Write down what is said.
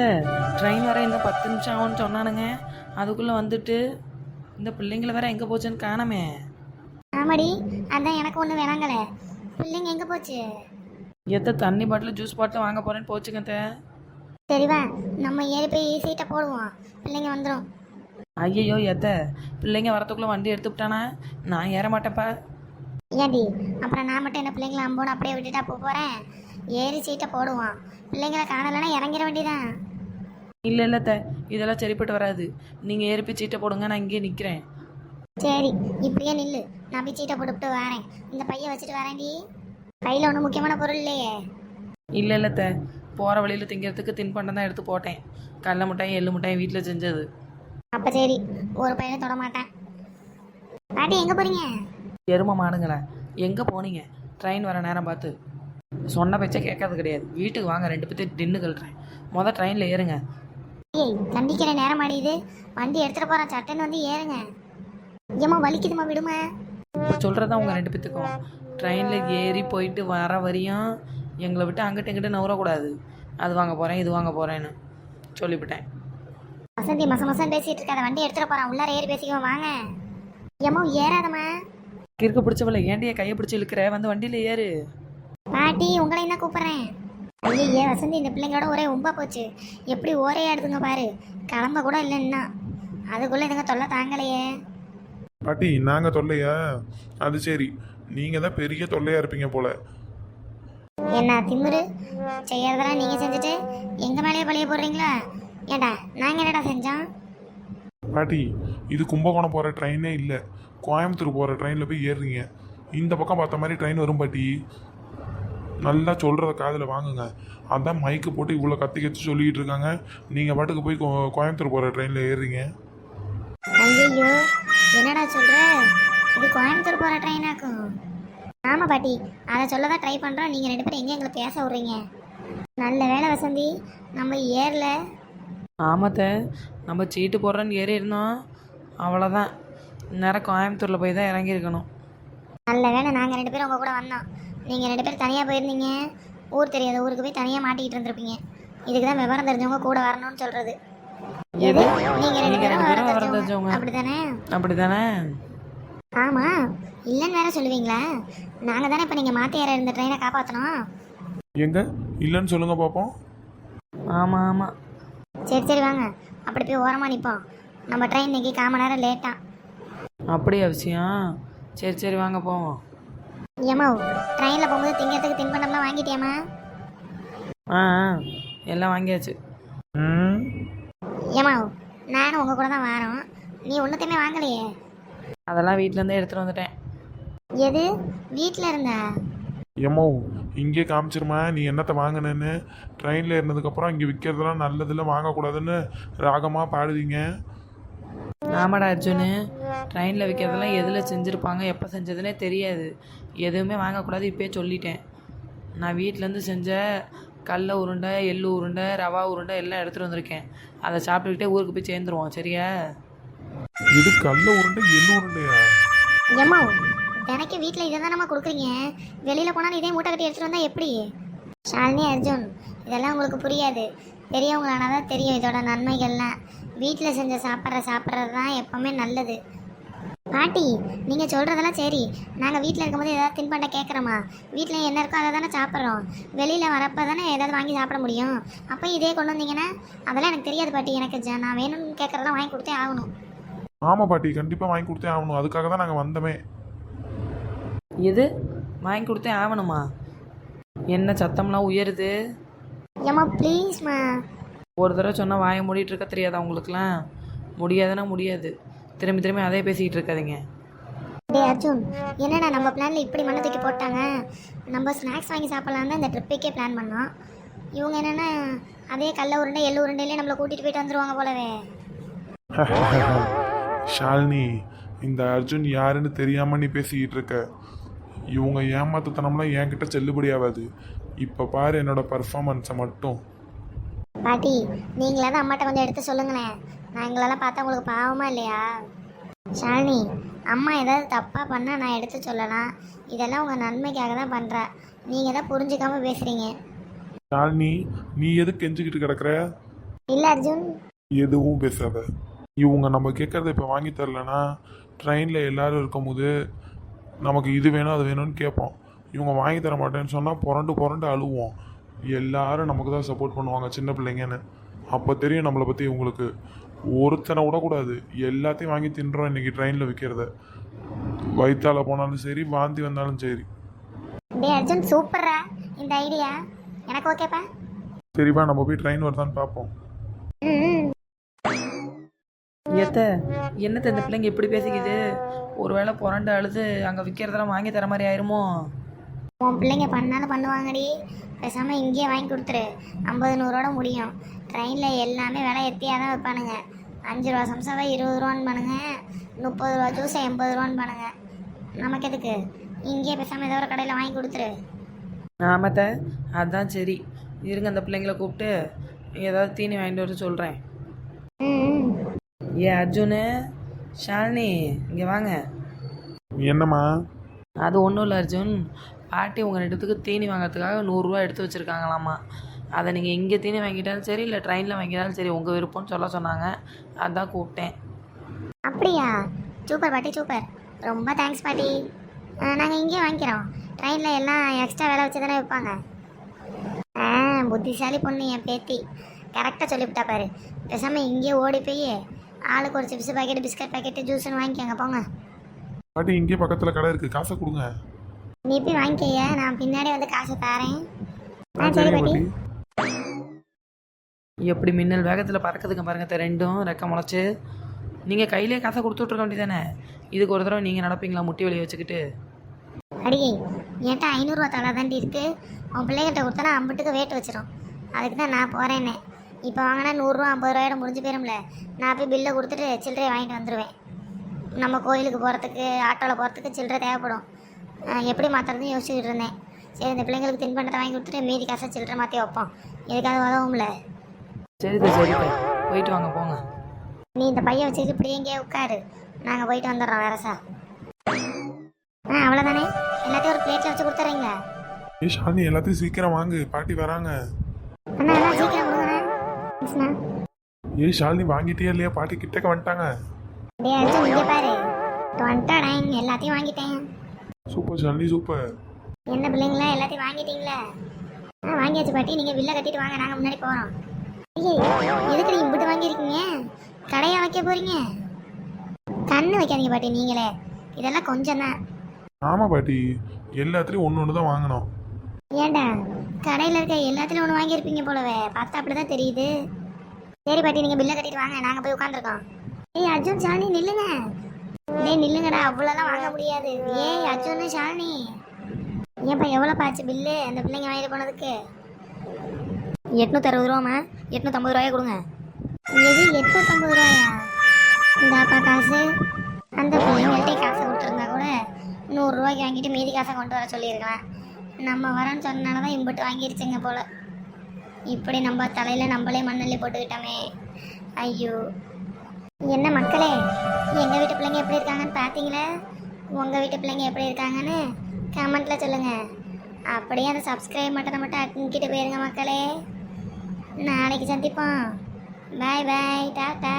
ஏத்த ட்ரெயின் வர இன்னும் பத்து நிமிஷம் ஆகும்னு சொன்னானுங்க. அதுக்குள்ளே வந்துட்டு இந்த பிள்ளைங்கள வேற எங்கே போச்சுன்னு காணமே. ஆமாடி அதான் எனக்கு ஒன்று வேணாங்களே பிள்ளைங்க எங்கே போச்சு? ஏத்த தண்ணி பாட்டில் ஜூஸ் பாட்டில் வாங்க போகிறேன்னு போச்சுங்க அத்தை. சரிவா நம்ம ஏறி போய் சீட்டை போடுவோம். பிள்ளைங்க வந்துடும் ஐயையோ ஏத்த பிள்ளைங்க வரத்துக்குள்ளே வண்டி எடுத்துக்கிட்டானா நான் ஏற மாட்டேன்ப்பா. ஏண்டி? அப்புறம் நான் மட்டும் என்ன பிள்ளைங்கள அம்போன்னு அப்படியே விட்டுட்டா போக போகிறேன் ஏறி சீட்டை போடுவோம் பிள்ளைங்கள காணலைன்னா இறங்கிட வேண்டியதான் இல்லை இல்லை அத்தை இதெல்லாம் சரிப்பட்டு வராது. நீங்கள் ஏறிப்பி சீட்டை போடுங்க நான் இங்கேயே நிற்கிறேன் சரி இப்படியே நில்லு. நான் போய் சீட்டை போட்டுவிட்டு வரேன். இந்த பைய வச்சுட்டு வரேன்டி. கையில் ஒன்றும் முக்கியமான பொருள் இல்லையே. இல்லை இல்லை அத்தை போகிற வழியில் திங்கிறதுக்கு தின்பண்டம் தான் எடுத்து போட்டேன். கடல மிட்டாயும் எள்ளு மிட்டாயும் வீட்டில் செஞ்சது. அப்போ சரி ஒரு பையனை தொட மாட்டேன். பாட்டி எங்கே போகிறீங்க எரும மாடுங்களே எங்கே போனீங்க? ட்ரெயின் வர நேரம் பார்த்து. சொன்ன பேச்சை கேட்கறது கிடையாது. வீட்டுக்கு வாங்க ரெண்டு பேர்த்தையும் டின்னு கழுறேன். மொதல் ட்ரெயினில் ஏறுங்க. ஏய் தண்டிக்கிற நேரம் ஆடியுது வண்டி எடுத்துகிட்டு போகிறேன் சட்டுன்னு வந்து ஏறுங்க. ஏம்மா வலிக்குதுமா விடுமா? சொல்கிறது உங்கள் ரெண்டு பேத்துக்கும். ட்ரெயினில் ஏறி போயிட்டு வர வரையும் எங்களை விட்டு அங்கிட்ட இங்கிட்ட நவரக்கூடாது அது வாங்க போகிறேன் இது வாங்க போகிறேன்னு சொல்லிவிட்டேன். வசந்தி மச மசம் பேசிட்டு இருக்காத. வண்டி எடுத்துட்டு போறான். உள்ளார ஏறி பேசிக்கோ வாங்க. ஏம்மா ஏறாதம்மா. கிறுக்கு பிடிச்சவள ஏண்டிய கையை பிடிச்சி இழுக்கிற? வந்து வண்டியில் ஏறு. பாட்டி உங்களை என்ன கூப்பிடுறேன்? ஐயே வசந்தி இந்த பிள்ளைங்களோட ஒரே உம்பா போச்சு. எப்படி ஓரே ஆடுதுங்க பாரு. கிளம்ப கூட இல்லை இன்னும் அதுக்குள்ள இதுங்க தொல்லை தாங்கலையே. பாட்டி நாங்கள் தொல்லையா? அது சரி. நீங்கள் தான் பெரிய தொல்லையாக இருப்பீங்க போல. என்ன திமிரு? செய்யறதெல்லாம் நீங்க செஞ்சுட்டு எங்க மேலேயே பழிய போடுறீங்களா? ஏண்டா நாங்க என்னடா செஞ்சோம்? பாட்டி இது கும்பகோணம் போகிற ட்ரெயினே இல்லை. கோயம்புத்தூர் போகிற ட்ரெயினில் போய் ஏறுறீங்க. இந்த பக்கம் பார்த்த மாதிரி ட்ரெயின் வரும் பாட்டி. நல்லா சொல்கிறத காதில் வாங்குங்க. அதான் மைக்கு போட்டு இவ்வளோ கத்தி கத்தி சொல்லிக்கிட்டு இருக்காங்க. நீங்கள் பாட்டுக்கு போய் கோ- கோயம்புத்தூர் போகிற ட்ரெயினில் ஏறுறீங்க. ஐயோ என்னடா சொல்ற? இது கோயம்புத்தூர் போற ட்ரெயினாக்கும் ஆமா பாட்டி அதை சொல்ல தான் ட்ரை பண்றோம். நீங்க ரெண்டு பேரும் எங்க எங்களை பேச விடுறீங்க? நல்ல வேலை வசந்தி. நம்ம ஏர்ல ஆமாத்த நம்ம சீட்டு போடுறோன்னு ஏறி இருந்தோம் அவ்வளோதான் நேரம் கோயம்புத்தூரில் போய் தான் இறங்கியிருக்கணும். நல்ல வேலை நாங்க ரெண்டு பேரும் உங்க கூட வந்தோம். நீங்க ரெண்டு பேரும் தனியா போயிருந்தீங்க. ஊர் தெரியாத ஊருக்கு போய் தனியா மாட்டிக்கிட்டு இருந்திருப்பீங்க. இதுக்கு தான் விவரம் தெரிஞ்சவங்க கூட வரணும்னு சொல்றது. எது? நீங்க ரெண்டு பேரும் விவரம் தெரிஞ்சவங்க. அப்படிதானே அப்படி தானே ஆமா. இல்லைன்னு வேற சொல்லுவீங்களா? நாங்க தானே இப்ப நீங்க மாத்தி ஏற இருந்த ட்ரெயினை காப்பாத்தணும். எங்க? இல்லைன்னு சொல்லுங்கள் பார்ப்போம் ஆமாம் ஆமாம் சரி சரி வாங்க. அப்படி போய் ஓரமா நிப்போம். நம்ம ட்ரெயின் இன்னைக்கு கால் மணி நேரம் லேட்டா அப்படியா விஷயம் சரி சரி வாங்க போவோம். ஏமா ட்ரெயின்ல போகும்போது திங்கிறதுக்கு தின்பண்டம்லாம் வாங்கிட்டியாமா ஆ ஆ, எல்லாம் வாங்கியாச்சு. ம். ஏமா நானும் உங்க கூட தான் வரோம். நீ ஒன்றுத்தையுமே வாங்கலையே. அதெல்லாம் வீட்டிலேருந்தே எடுத்துகிட்டு வந்துட்டேன். எது? வீட்டில் இருந்தா? எம்மோ இங்கே காமிச்சிருமா நீ என்னத்தை வாங்கினேன்னு? ட்ரெயினில் இருந்ததுக்கப்புறம் இங்கே விற்கிறதெல்லாம் நல்லதில்ல வாங்கக்கூடாதுன்னு ராகமாக பாடுவீங்க. ஆமாடா அர்ஜுனு. ட்ரெயினில் விற்கிறதெல்லாம் எதில் செஞ்சுருப்பாங்க எப்போ செஞ்சதுனே தெரியாது. எதுவுமே வாங்கக்கூடாது இப்போயே சொல்லிட்டேன். நான் வீட்டிலேருந்து செஞ்ச கடல உருண்டை எள்ளு உருண்டை ரவா உருண்டை எல்லாம் எடுத்துகிட்டு வந்திருக்கேன். அதை சாப்பிட்டுக்கிட்டே ஊருக்கு போய் சேர்ந்துருவோம் சரியா? இது கல்ல உருண்டை எள்ளு உருண்டையா? ஏம்மா தினைக்கும் வீட்டில் இதை தான் நம்ம கொடுக்குறீங்க? வெளியில் போனால் இதே மூட்டை கட்டி எடுத்துகிட்டு வந்தால் எப்படி? ஷாலினி அர்ஜுன் இதெல்லாம் உங்களுக்கு புரியாது. பெரியவங்களானா தான் தெரியும் இதோட நன்மைகள்லாம். வீட்டில் செஞ்ச சாப்பிட்ற சாப்பிட்றது தான் எப்போவுமே நல்லது. பாட்டி நீங்கள் சொல்கிறதெல்லாம் சரி. நாங்கள் வீட்டில் இருக்கும்போது ஏதாவது தின்பண்டம் கேட்குறோமா? வீட்டில் என்ன இருக்கோ அதை தானே சாப்பிட்றோம். வெளியில் வரப்போ தானே ஏதாவது வாங்கி சாப்பிட முடியும். அப்போ இதே கொண்டு வந்தீங்கன்னா அதெல்லாம் எனக்கு தெரியாது பாட்டி. எனக்கு ஜ- நான் வேணும்னு கேட்குறதெல்லாம் வாங்கி கொடுத்தே ஆகணும். ஆமாம் பாட்டி கண்டிப்பாக வாங்கி கொடுத்தே ஆகணும். அதுக்காக தான் நாங்கள் வந்தோமே. எது? வாங்கி கொடுத்தே ஆகணுமா? என்ன சத்தம்லாம் உயருது? ஏம்மா ப்ளீஸ்மா ஒரு தடவை சொன்னால் வாயை மூடிட்டு இருக்க தெரியாதா உங்களுக்குலாம் முடியாதுன்னா முடியாது. திரும்பி திரும்பி அதே பேசிக்கிட்டு இருக்காதீங்க. டே அர்ஜுன் என்னடா நம்ம பிளான்ல இப்படி மண்ணை தூக்கி போட்டாங்க? நம்ம ஸ்நாக்ஸ் வாங்கி சாப்பிடலான்னு தான் இந்த ட்ரிப்புக்கே பிளான் பண்ணோம். இவங்க என்னன்னா அதே கல்ல உருண்டை எள்ளு உருண்டையிலே நம்மளை கூட்டிட்டு போயிட்டு வந்துருவாங்க போலவே. ஷாலினி இந்த அர்ஜுன் யாருன்னு தெரியாமல் நீ பேசிக்கிட்டு இருக்க. இவங்க ஏமாத்துத்தனம்லாம் என்கிட்ட செல்லுபடி ஆகாது. இப்போ பாரு என்னோட பர்ஃபார்மன்ஸை மட்டும். பாட்டி நீங்களாவது அம்மாட்ட கொஞ்சம் எடுத்து சொல்லுங்களேன் நான் எங்களெல்லாம் பார்த்தா உங்களுக்கு பாவமா இல்லையா? ஷாலினி அம்மா ஏதாவது தப்பாக பண்ணால் நான் எடுத்து சொல்லலாம். இதெல்லாம் உங்கள் நன்மைக்காக தான் பண்ணுறேன் நீங்கள் தான் புரிஞ்சுக்காம பேசுகிறீங்க ஷாலினி நீ எதுக்கு கெஞ்சிக்கிட்டு கிடக்குற? இல்லை அர்ஜுன். எதுவும் பேசாத. இவங்க நம்ம கேட்கறத இப்போ வாங்கி தரலனா ட்ரெயினில் எல்லாரும் இருக்கும்போது நமக்கு இது வேணும் அது வேணும்னு கேட்போம். இவங்க வாங்கி தர மாட்டேன்னு சொன்னால் புரண்டு புரண்டு அழுவோம். எல்லாரும் நமக்கு தான் சப்போர்ட் பண்ணுவாங்க சின்ன பிள்ளைங்கன்னு. அப்போ தெரியும் நம்மளை பற்றி இவங்களுக்கு. ஒருத்தனை விடக்கூடாது. எல்லாத்தையும் வாங்கி தின்றோம் இன்னைக்கு ட்ரெயினில் விற்கிறத வயிற்றால போனாலும் சரி வாந்தி வந்தாலும் சரி. டே அர்ஜுன் சூப்பர்ரா இந்த ஐடியா எனக்கு ஓகேப்பா சரிப்பா நம்ம போய் ட்ரெயின் வருதான்னு பார்ப்போம். எத்த என்னத்த இந்த பிள்ளைங்க இப்படி பேசிக்குது? ஒருவேளை புரண்டு அழுது அங்கே விற்கிறதெல்லாம் வாங்கி தர மாதிரி ஆயிருமோ? உன் பிள்ளைங்க பண்ணாலும் பண்ணுவாங்கடி. பேசாமல் இங்கேயே வாங்கி கொடுத்துரு. ஐம்பது நூறோட முடியும். ட்ரெயினில் எல்லாமே விலை எத்தியாக தான் வைப்பானுங்க அஞ்சு ரூபா சம்சாவை இருபது ரூபான்னு பண்ணுங்க முப்பது ரூபா ஜூஸை எண்பது ரூபான்னு பண்ணுங்க நமக்கு எதுக்கு? இங்கேயே பேசாமல் ஏதோ ஒரு கடையில் வாங்கி கொடுத்துரு. ஆமாத்த அதான் சரி. இருங்க அந்த பிள்ளைங்கள கூப்பிட்டு ஏதாவது தீனி வாங்கிட்டு வர சொல்கிறேன் ஏ அர்ஜுனு ஷாலினி இங்கே வாங்க. என்னம்மா? அது ஒன்றும் இல்லை அர்ஜுன். பாட்டி உங்கள் இடத்துக்கு தீனி வாங்குறதுக்காக நூறுரூவா எடுத்து வச்சுருக்காங்களாமா. அதை நீங்கள் இங்கே தீனி வாங்கிட்டாலும் சரி இல்லை ட்ரெயினில் வாங்கிட்டாலும் சரி உங்கள் விருப்பம்னு சொல்ல சொன்னாங்க. அதான் கூப்பிட்டேன். அப்படியா? சூப்பர் பாட்டி சூப்பர். ரொம்ப தேங்க்ஸ் பாட்டி. நாங்கள் இங்கேயே வாங்கிக்கிறோம். ட்ரெயினில் எல்லாம் எக்ஸ்ட்ரா விலை வச்சு தானே வைப்பாங்க ஆ புத்திசாலி பொண்ணு என் பேத்தி. கரெக்டாக சொல்லிவிட்டா பாரு. பேசாமல் இங்கேயே ஓடி போய் ஆளுக்கு ஒரு சிப்ஸ் பாக்கெட் பிஸ்கட் பாக்கெட்டு ஜூஸ்னு வாங்கிக்கோங்க போங்க. பாட்டி இங்கே பக்கத்தில் கடை இருக்குது காசை கொடுங்க. நீ போய் வாங்கிக்கைய நான் பின்னாடி வந்து காசை தரேன். ஆ சரி பாட்டி. எப்படி மின்னல் வேகத்தில் பறக்குதுங்க பாருங்க ரெண்டும் ரெக்க முளைச்சு. நீங்கள் கையிலே காசை கொடுத்து விட்ருக்க வேண்டியதானே இதுக்கு ஒரு தடவை நீங்கள் நடப்பீங்களா முட்டி வலியை வச்சுக்கிட்டு? அடியே என்கிட்ட ஐநூறுரூவா தலை தாண்டி இருக்கு. உன் பிள்ளைகிட்ட கொடுத்தனா அம்புட்டுக்கு வேட்டு வச்சிரும். அதுக்கு தான் நான் போகிறேன்னே இப்போ வாங்கினா நூறுரூவா ஐம்பது ரூபாயோட முடிஞ்சு போயிரும்ல. நான் போய் பில்லை கொடுத்துட்டு சில்லறையை வாங்கிட்டு வந்துடுவேன் நம்ம கோயிலுக்கு போகிறதுக்கு ஆட்டோவில் போகிறதுக்கு சில்லறை தேவைப்படும். எப்படி மாற்றுறதுன்னு யோசிச்சுக்கிட்டு இருந்தேன். சரி இந்த பிள்ளைங்களுக்கு தின்பண்டத்தை வாங்கி கொடுத்துட்டு மீதி காசை சில்லறை மாற்றி வைப்போம். எதுக்காவது உதவும்ல. சரிதா சரிதா போயிட்டு வாங்க போங்க. நீ இந்த பையன் வச்சுக்கிட்டு இப்படியே எங்கேயே உட்காரு. நாங்கள் போயிட்டு வந்துடுறோம் வரசா ஆ அவ்வளோதானே எல்லாத்தையும் ஒரு பிளேட்டில் வச்சு கொடுத்துறீங்களா ஏ ஷாலினி எல்லாத்தையும் சீக்கிரம் வாங்கு. பாட்டி வராங்க. மிஸ்ண்ணா ஏ ஷாலினி வாங்கிட்டே இல்லையா? பாட்டி கிட்டக்க வந்துட்டாங்க. டே அர்ஜுன் இங்கே பாரு. வந்துட்டாடேன் எல்லாத்தையும் வாங்கிட்டேன். Super Shalini super. என்ன பிள்ளைங்களா எல்லாத்தையும் வாங்கிட்டீங்களா? ஆ வாங்கியாச்சு பாட்டி. நீங்கள் வில்ல கட்டிட்டு வாங்க நாங்கள் முன்னாடி போகிறோம் ஐயே எதுக்கு நீங்கள் இம்பிட்டு வாங்கியிருக்கீங்க? கடையா வைக்க போகிறீங்க கண்ணு வைக்காதீங்க பாட்டி நீங்களே. இதெல்லாம் கொஞ்சம் தான் ஆமாம் பாட்டி. எல்லாத்துலேயும் ஒன்று ஒன்று தான் வாங்கினோம் ஏன்டா கடையில் இருக்க எல்லாத்துலையும் ஒன்று வாங்கியிருப்பீங்க போலவே. பார்த்தா அப்படி தான் தெரியுது. சரி பாட்டி நீங்கள் பில்லை கட்டிட்டு வாங்க. நாங்கள் போய் உட்காந்துருக்கோம் ஏய் அர்ஜுன் ஷாலினி நில்லுங்க. டேய் நில்லுங்கடா. அவ்வளோலாம் வாங்க முடியாது. ஏய் அர்ஜுன் ஷாலினி. ஏன்ப்பா எவ்வளோ பாச்சு பில்லு அந்த பிள்ளைங்க வாங்கிட்டு போனதுக்கு. எட்நூத்தி அறுபது ரூபாமா எட்நூத்தம்பது ரூபாயா கொடுங்க. எது எட்நூத்தம்பது ரூபாயா? இந்தாப்பா காசு. அந்த பிள்ளைங்கள்ட்டே காசை கொடுத்துருந்தா கூட நூறுரூவாய்க்கு வாங்கிட்டு மீதி காசை கொண்டு வர சொல்லியிருக்கலாம். நம்ம வரோன்னு சொன்னனால தான் இம்புட்டு வாங்கிருச்சுங்க போல். இப்படி நம்ம தலையில் நம்மளே மண்ணள்ளி போட்டுக்கிட்டோமே. ஐயோ. என்ன மக்களே எங்கள் வீட்டு பிள்ளைங்க எப்படி இருக்காங்கன்னு பார்த்தீங்களே உங்கள் வீட்டு பிள்ளைங்க எப்படி இருக்காங்கன்னு கமெண்ட்டில் சொல்லுங்கள் அப்படியே அந்த சப்ஸ்கிரைப் மட்டும் மட்டும் அக்கிட்டு போயிருங்க மக்களே. நாளைக்கு சந்திப்போம். பாய் பாய் டாட்டா